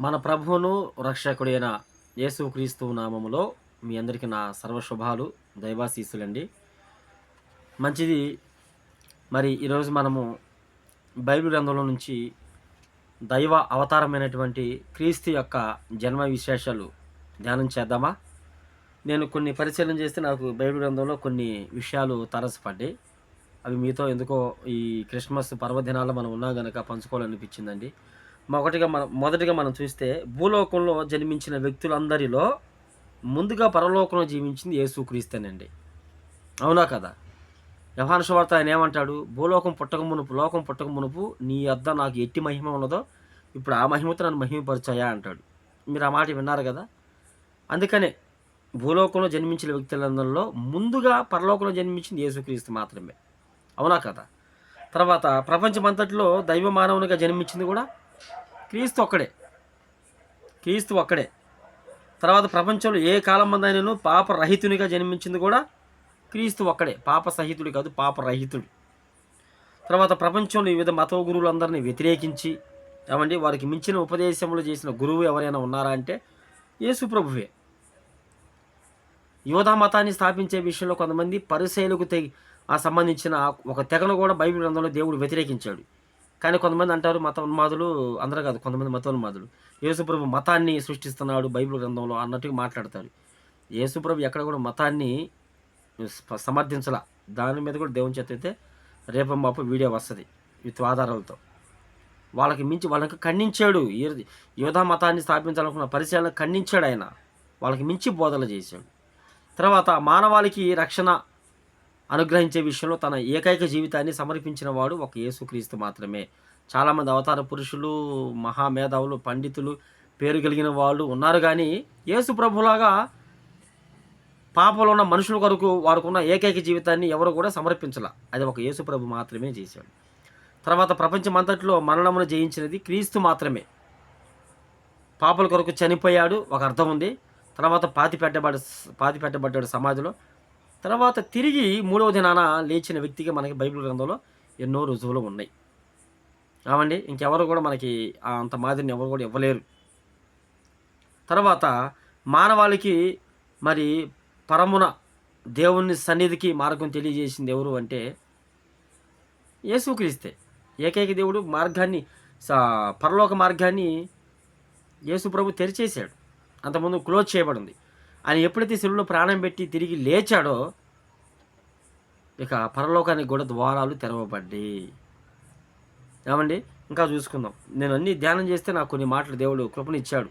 మన ప్రభువును రక్షకుడైన యేసుక్రీస్తు నామములో మీ అందరికీ నా సర్వశుభాలు దైవాశీసులండి మంచిది. మరి ఈరోజు మనము బైబిల్ గ్రంథంలో నుంచి దైవ అవతారమైనటువంటి క్రీస్తు యొక్క జన్మ విశేషాలు ధ్యానం చేద్దామా? నేను కొన్ని పరిశీలన చేస్తే నాకు బైబిల్ గ్రంథంలో కొన్ని విషయాలు తరసపడ్డాయి. అవి మీతో ఎందుకో ఈ క్రిస్మస్ పర్వదినాల్లో మనం ఉన్నా గనక పంచుకోవాలనిపించిందండి. మొదటిగా మనం మొదటిగా మనం చూస్తే భూలోకంలో జన్మించిన వ్యక్తులందరిలో ముందుగా పరలోకంలో జీవించింది యేసుక్రీస్తేనండి అవునా కదా? యవహాన ఆయన ఏమంటాడు? భూలోకం పుట్టక మునుపు లోకం పుట్టక మునుపు నీ వద్ద నాకు ఎట్టి మహిమ ఉన్నదో ఇప్పుడు ఆ మహిమతో నన్ను మహిమపరిచాయా అంటాడు. మీరు ఆ మాట విన్నారు కదా? అందుకనే భూలోకంలో జన్మించిన వ్యక్తులందరిలో ముందుగా పరలోకంలో జన్మించింది యేసుక్రీస్తు మాత్రమే. అవునా కదా? తర్వాత ప్రపంచమంతటిలో దైవ మానవునిగా జన్మించింది కూడా క్రీస్తు ఒక్కడే. క్రీస్తు ఒక్కడే. తర్వాత ప్రపంచంలో ఏ కాలం మందైనను పాపరహితునిగా జన్మించింది కూడా క్రీస్తు ఒక్కడే. పాప సహితుడు కాదు పాపరహితుడు తర్వాత ప్రపంచంలో వివిధ మత గురువులందరినీ వ్యతిరేకించి ఏమండి వారికి మించిన ఉపదేశములు చేసిన గురువు ఎవరైనా ఉన్నారా అంటే యేసు ప్రభువే. యోధా మతాన్ని స్థాపించే విషయంలో కొంతమంది పరిశైలకు తెగి ఆ సంబంధించిన ఒక తెగను కూడా బైబిల్ గ్రంథంలో దేవుడు వ్యతిరేకించాడు. కానీ కొంతమంది అంటారు మత ఉన్మాదులు అందరూ కాదు కొంతమంది మత ఉన్మాదులు. యేసుప్రభు మతాన్ని సృష్టిస్తున్నాడు బైబిల్ గ్రంథంలో అన్నట్టుగా మాట్లాడతారు. యేసుప్రభు ఎక్కడ కూడా మతాన్ని సమర్థించాల సమర్థించలా. దాని మీద కూడా దేవుని చేత అయితే రేపం మాపు వీడియో వస్తుంది విత్ ఆధారాలతో. వాళ్ళకి మించి వాళ్ళకి ఖండించాడు. ఈ- యోధా మతాన్ని స్థాపించాలనుకున్న పరిశీలన ఖండించాడు ఆయన. వాళ్ళకి మించి బోధలు చేశాడు. తర్వాత మానవాళికి రక్షణ అనుగ్రహించే విషయంలో తన ఏకైక జీవితాన్ని సమర్పించిన వాడు ఒక యేసుక్రీస్తు మాత్రమే. చాలామంది అవతార పురుషులు మహామేధావులు పండితులు పేరు కలిగిన వాళ్ళు ఉన్నారు కానీ యేసు ప్రభులాగా పాపంలో ఉన్న మనుషుల కొరకు వారికి ఏకైక జీవితాన్ని ఎవరు కూడా సమర్పించాల. అది ఒక యేసు ప్రభు మాత్రమే చేశాడు. తర్వాత ప్రపంచమంతట్లో మరణమును జయించినది క్రీస్తు మాత్రమే. పాపల కొరకు చనిపోయాడు ఒక అర్థం ఉంది. తర్వాత పాతి పెట్టబడ పాతి పెట్టబడ్డాడు సమాధిలో తర్వాత తిరిగి మూడవ దినాన లేచిన వ్యక్తిగా మనకి బైబిల్ గ్రంథంలో ఎన్నో రుజువులు ఉన్నాయి. కావండి ఇంకెవరు కూడా మనకి అంత మాదిరిని ఎవరు కూడా ఇవ్వలేరు. తర్వాత మానవాళికి మరి పరమున దేవుని సన్నిధికి మార్గం తెలియజేసింది ఎవరు అంటే యేసుక్రీస్తే. ఏకైక దేవుడు మార్గాన్ని పరలోక మార్గాన్ని యేసు ప్రభు తెరిచేశాడు. అంతకుముందు క్లోజ్ చేయబడింది. ఆయన ఎప్పుడైతే శిలువలో ప్రాణం పెట్టి తిరిగి లేచాడో ఇక పరలోకానికి కూడా ద్వారాలు తెరవబడ్డాయి. ఏమండి? ఇంకా చూసుకుందాం. నేను అన్ని ధ్యానం చేస్తే నాకు కొన్ని మాటలు దేవుడు కృపనిచ్చాడు.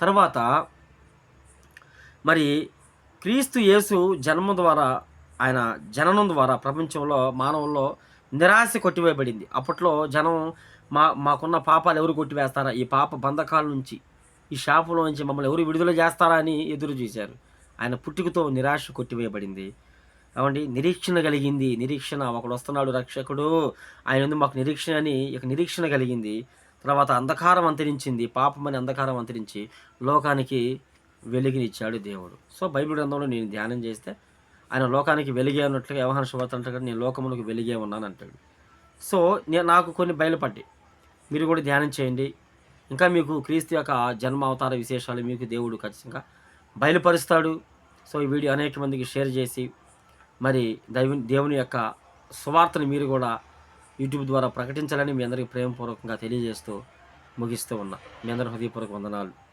తర్వాత మరి క్రీస్తు యేసు జన్మ ద్వారా ఆయన జననం ద్వారా ప్రపంచంలో మానవుల్లో నిరాశ కొట్టివేయబడింది. అప్పట్లో జనం మా మాకున్న పాపాలు ఎవరు కొట్టివేస్తారా? ఈ పాప బంధకాల నుంచి. ఈ షాపులో నుంచి మమ్మల్ని ఎవరు విడుదల చేస్తారా అని ఎదురు చూశారు. ఆయన పుట్టుకతో నిరాశ కొట్టివేయబడింది. ఏమండి? నిరీక్షణ కలిగింది. నిరీక్షణ ఒకడు వస్తున్నాడు రక్షకుడు. ఆయన మాకు నిరీక్షణ అని ఇక నిరీక్షణ కలిగింది. తర్వాత అంధకారం అంతరించింది. పాపమని అంధకారం అంతరించి లోకానికి వెలుగునిచ్చాడు దేవుడు. సో బైబిల్ గ్రంథంలో నేను ధ్యానం చేస్తే ఆయన లోకానికి వెలిగే అన్నట్లుగా వ్యవహార శుభార్త అంటాడు నేను లోకములకు వెలిగే ఉన్నాను అంటాడు. సో నేను నాకు కొన్ని బయలుపడ్డాయి. మీరు కూడా ధ్యానం చేయండి. ఇంకా మీకు క్రీస్తు యొక్క జన్మ అవతార విశేషాలు మీకు దేవుడు ఖచ్చితంగా బయలుపరుస్తాడు. సో ఈ వీడియో అనేక మందికి షేర్ చేసి మరి దైవ దేవుని యొక్క సువార్తను మీరు కూడా యూట్యూబ్ ద్వారా ప్రకటించాలని మీ అందరికీ ప్రేమపూర్వకంగా తెలియజేస్తూ ముగిస్తూ ఉన్నా. మీ అందరి హృదయపూర్వక వందనాలు.